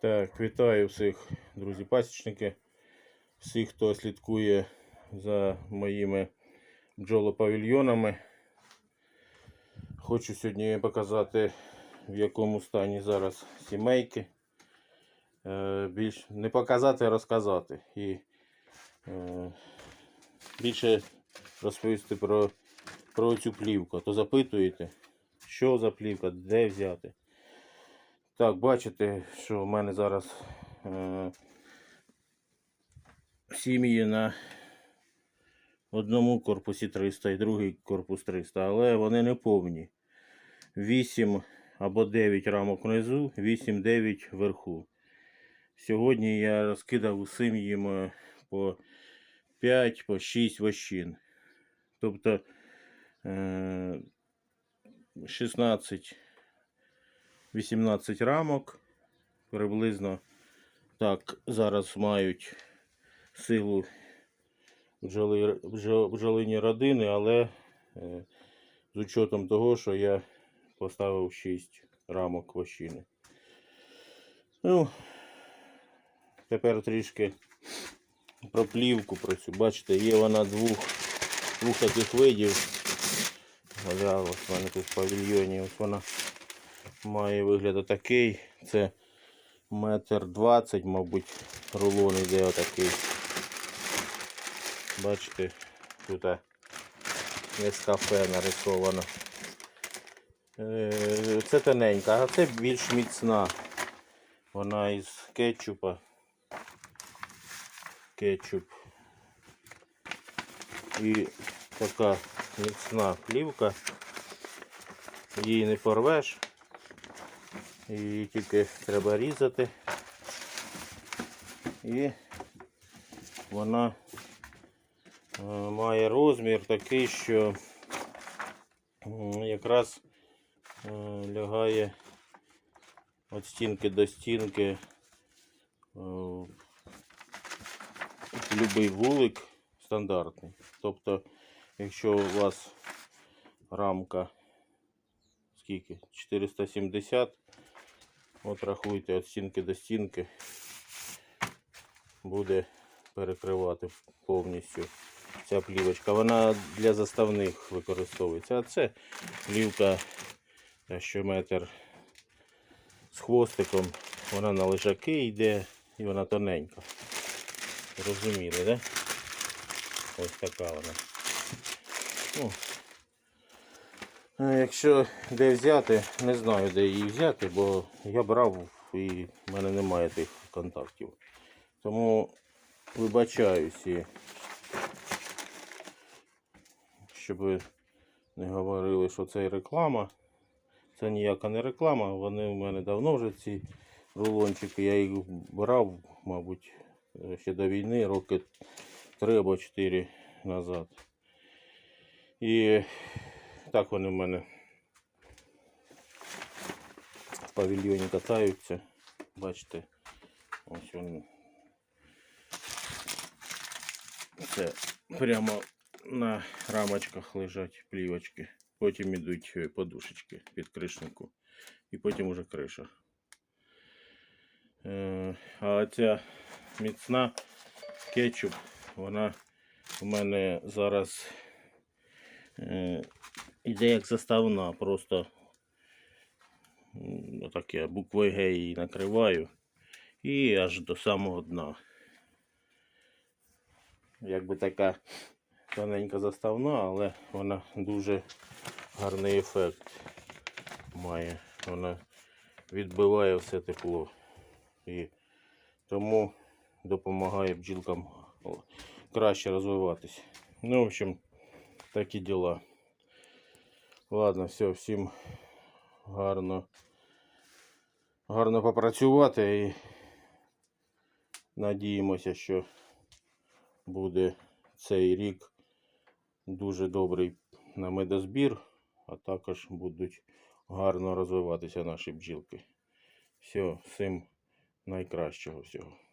Так, вітаю всіх, друзі-пасічники, всіх, хто слідкує за моїми бджолопавільйонами. Хочу сьогодні показати, в якому стані зараз сімейки. Е, Більш не показати, а розказати. І е, більше розповісти про, про цю плівку. То запитуєте, що за плівка, де взяти. Так, бачите, що в мене зараз е, сім'ї на одному корпусі 300 і другий корпус 300, але вони не повні. 8 або 9 рамок внизу, 8-9 вверху. Сьогодні я розкидав усім їм е, по 5, по 6 вощин. Тобто е, 16 18 рамок. Приблизно так зараз мають силу бджоли, бджо- бджолині родини, але е, з учетом того, що я поставив 6 рамок вощини. Ну, тепер трішки про плівку про цю. Бачите, є вона двох, двох таких видів. Ось в мене тут в павільйоні. Ось вона має вигляд такий. Це метр двадцять, мабуть, рулон іде отакий. Бачите, тут кафе нарисовано. Е, Це тоненька, а це більш міцна. Вона із кетчупа. Кетчуп. І така міцна плівка. Її не порвеш. Її тільки треба різати. І вона е, має розмір такий, що якраз е, лягає від стінки до стінки е, в будь-який вулик стандартний. Тобто, якщо у вас рамка скільки? 470. От рахуйте від стінки до стінки. Буде перекривати повністю ця плівочка. Вона для заставних використовується. А це плівка, та що метр з хвостиком. Вона на лежаки йде і вона тоненька. Розуміли, да? Ось така вона. Ну, Якщо де взяти, не знаю де її взяти, бо я брав і в мене немає тих контактів. Тому вибачаюсь, і щоб не говорили, що це реклама. Це ніяка не реклама. Вони в мене давно вже ці рулончики. Я їх брав, мабуть, ще до війни, роки 3 або 4 назад. І так вони в мене в павільйоні катаються. Бачите, ось він. Це прямо на рамочках лежать плівочки. Потім йдуть е, подушечки під кришнику. І потім уже криша. Е, А ця міцна кетчуп, вона у мене зараз е, іде як заставна, просто м, отак я буквою Г її накриваю і аж до самого дна. Якби така тоненька заставна, але вона дуже гарний ефект має. Вона відбиває все тепло. І тому допомагає бджілкам краще розвиватись. Ну, в общем, такі діла. Ладно, все, всім гарно, гарно попрацювати і надіємося, що буде цей рік дуже добрий на медозбір, а також будуть гарно розвиватися наші бджілки. Все, всім найкращого всього.